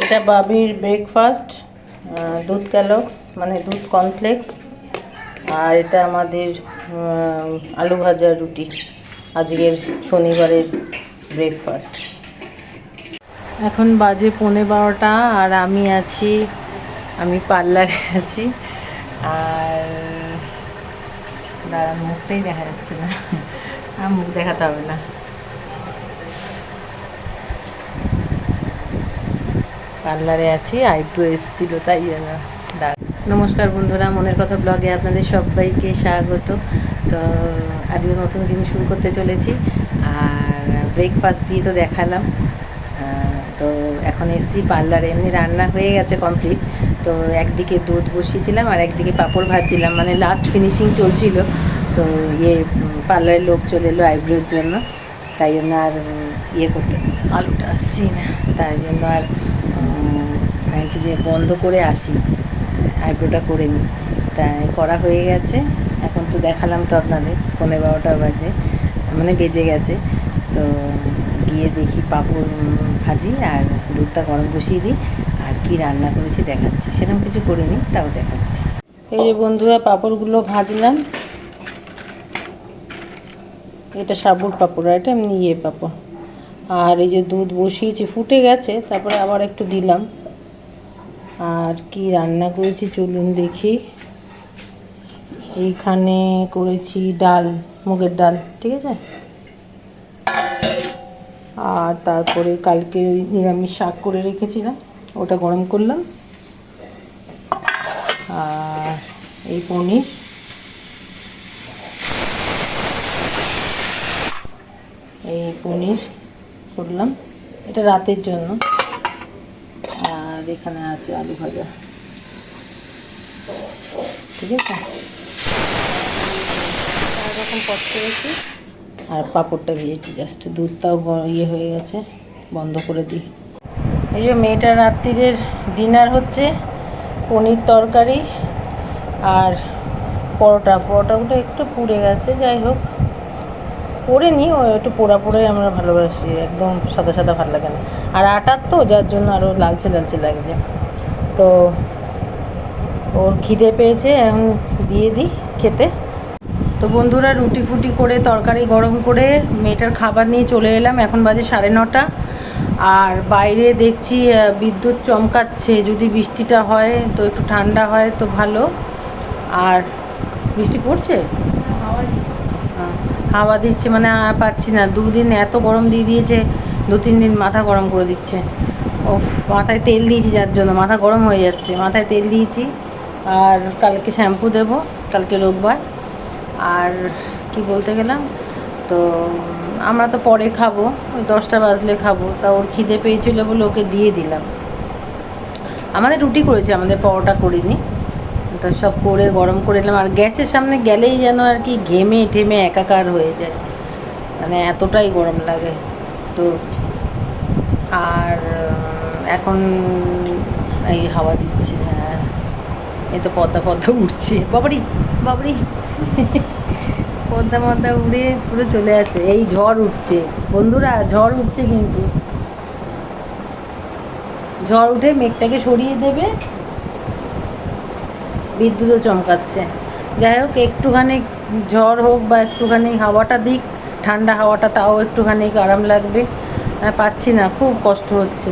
এটা বাবির ব্রেকফাস্ট দুধ ক্যালক্স মানে দুধ কমপ্লেক্স আর এটা আমাদের আলু ভাজা রুটি, আজকের শনিবারের ব্রেকফাস্ট এখন বাজে পৌনে বারোটা আর আমি আছি, আমি পার্লারে আছি, আর দাঁড়ান মুখটাই দেখা যাচ্ছে না মুখ দেখাতে হবে না। পার্লারে আছি আইব্রো এসেছিল, তাই নমস্কার বন্ধুরা, মনের কথা ব্লগে আপনাদের সবাইকে স্বাগত। তো আজকে নতুন দিন শুরু করতে চলেছি, আর ব্রেকফাস্ট দিয়ে তো দেখালাম। তো এখন এসছি পার্লারে, এমনি রান্না হয়ে গেছে কমপ্লিট তো একদিকে দুধ বসিয়েছিলাম, আর একদিকে পাঁপড় ভাজছিলাম মানে লাস্ট ফিনিশিং চলছিল। তো ইয়ে পার্লারের লোক চলে এলো আইব্রোর জন্য, তাই জন্য আর ইয়ে করতে আলুটা আসছি না তাই জন্য আর ভাবছি যে বন্ধ করে আসি। আইব্রোটা করে নিই। তাই করা হয়ে গেছে। এখন তো দেখালাম তো আপনাদের পনেরো বারোটা বাজে মানে বেজে গেছে। তো গিয়ে দেখি পাঁপড় ভাজি আর দুধটা গরম বসিয়ে দিই। আর কি রান্না করেছি দেখাচ্ছি। সেরকম কিছু করিনি, তাও দেখাচ্ছি। এই যে বন্ধুরা পাঁপড়গুলো ভাজলাম। এটা সাবুর পাঁপড়, আর এটা এমনি ইয়ে পাঁপড়। আর এই যে দুধ বসিয়েছি, ফুটে গেছে। তারপরে আবার একটু দিলাম। আর কি রান্না করেছি চলুন দেখি। এইখানে করেছি ডাল, মুগের ডাল, ঠিক আছে? আর তারপরে কালকে ওই নিরামিষ শাক করে রেখেছিলাম, ওটা গরম করলাম। আর এই পনির। এই পনির করলাম। এটা রাতের জন্য। আর এখানে আছে আলু ভাজা। ঠিক আছে? রকম পট আর পাঁপড়টা ভেজেছি জাস্ট দুধটাও ইয়ে হয়ে গেছে, বন্ধ করে দিই। এই যে মেয়েটার রাত্রিরের ডিনার হচ্ছে, পনির তরকারি আর পরোটা। পরোটাগুলো একটু পুড়ে গেছে, যাই হোক। পরে নি ও একটু পোড়া পোড়াই আমরা ভালোবাসি, একদম সাদা সাদা ভালো লাগে না। আর আটার তো, যার জন্য আরও লালচে লালচে লাগছে। তো ওর খিদে পেয়েছে, এখন দিয়ে দিই খেতে। তো বন্ধুরা, রুটি ফুটি করে, তরকারি গরম করে, মেয়েটার খাবার নিয়ে চলে এলাম। এখন বাজে সাড়ে নটা। আর বাইরে দেখছি বিদ্যুৎ চমকাচ্ছে। যদি বৃষ্টিটা হয়, তো একটু ঠান্ডা হয়, তো ভালো। আর বৃষ্টি পড়ছে? হাওয়া দিচ্ছে মানে আর পাচ্ছি না। দুদিন এত গরম দিয়ে দিয়েছে দু তিন দিন মাথা গরম করে দিচ্ছে। ও মাথায় তেল দিয়েছি যার জন্য, মাথা গরম হয়ে যাচ্ছে। মাথায় তেল দিয়েছি, আর কালকে শ্যাম্পু দেবো, কালকে রোববার। আর কি বলতে গেলাম, তো, আমরা তো পরে খাব, ওই দশটা বাজলে খাব। তা ওর খিদে পেয়েছিল বলে ওকে দিয়ে দিলাম। আমাদের রুটি করেছে, আমাদের পরোটা করিনি। তো সব করে, গরম করে নিলাম আর গ্যাসের সামনে গেলেই যেন আর কি ঘেমে ঠেমে একাকার হয়ে যায়। মানে এতটাই গরম লাগে। তো আর এখন এই হাওয়া দিচ্ছে হ্যাঁ। এ তো পদ্মা পদ্মা উঠছে বাবারি বাবারি। পদ্মা পদ্মা উড়ে পুরো চলে যাচ্ছে। এই ঝড় উঠছে। বন্ধুরা, ঝড় উঠছে কিন্তু। ঝড় উঠে মেঘটাকে সরিয়ে দেবে। বিদ্যুৎও চমকাচ্ছে। যাই হোক, একটুখানি ঝড় হোক বা একটুখানি হাওয়াটা দিক, ঠান্ডা হাওয়াটা তাও একটুখানি আরাম লাগবে। পাচ্ছি না, খুব কষ্ট হচ্ছে।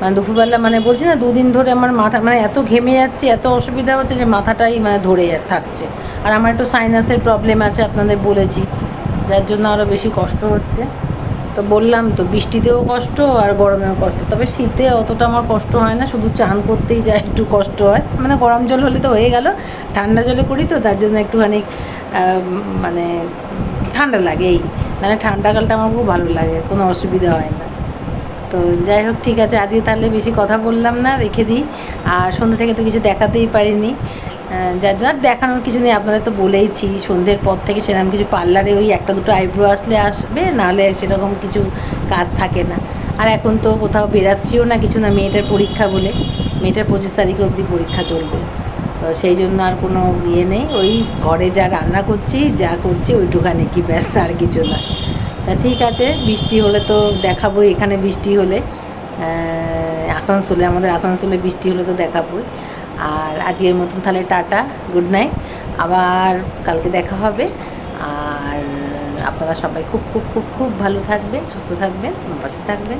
মানে দুপুরবেলা মানে বলছি না, দুদিন ধরে আমার মাথা মানে এত ঘেমে যাচ্ছে, এত অসুবিধা হচ্ছে যে মাথাটাই মানে ধরে থাকছে। আর আমার একটু সাইনাসের প্রবলেম আছে, আপনাদের বলেছি। যার জন্য আরও বেশি কষ্ট হচ্ছে। তো বললাম তো, বৃষ্টিতেও কষ্ট আর গরমেও কষ্ট। তবে শীতে অতটা আমার কষ্ট হয় না, শুধু চান করতেই যা একটু কষ্ট হয়। মানে গরম জল হলে তো হয়ে গেল, ঠান্ডা জলে করি তো, তার জন্য একটুখানি মানে ঠান্ডা লাগে এই মানে ঠান্ডাকালটা আমার খুব ভালো লাগে, কোনো অসুবিধা হয় না। তো যাই হোক, ঠিক আছে, আজকে তাহলে বেশি কথা বললাম না, রেখে দিই। আর সন্ধ্যা থেকে তো কিছু দেখাতেই পারিনি। যার দেখানোর কিছু নেই। আপনাদের তো বলেইছি, সন্ধ্যের পর থেকে সেরকম কিছু পার্লারে ওই একটা দুটো আইব্রো আসলে আসবে, নাহলে সেরকম কিছু কাজ থাকে না। আর এখন তো কোথাও বেরাচ্ছিও না কিছু না, মেয়েটার পরীক্ষা বলে। মেয়েটার পঁচিশ তারিখ অবধি পরীক্ষা চলবে। তো সেই জন্য আর কোনো ইয়ে নেই। ওই ঘরে যা রান্না করছি, যা করছি, ওইটুখানি কি ব্যস্ত আর কিছু না। তা ঠিক আছে, বৃষ্টি হলে তো দেখাবো এখানে বৃষ্টি হলে। আসানসোলে, আমাদের আসানসোলে বৃষ্টি হলে তো দেখাবই। আর আজকের মতন তাহলে টাটা, গুড নাইট। আবার কালকে দেখা হবে। আর আপনারা সবাই খুব খুব খুব খুব ভালো থাকবেন, সুস্থ থাকবেন, আমার পাশে থাকবেন।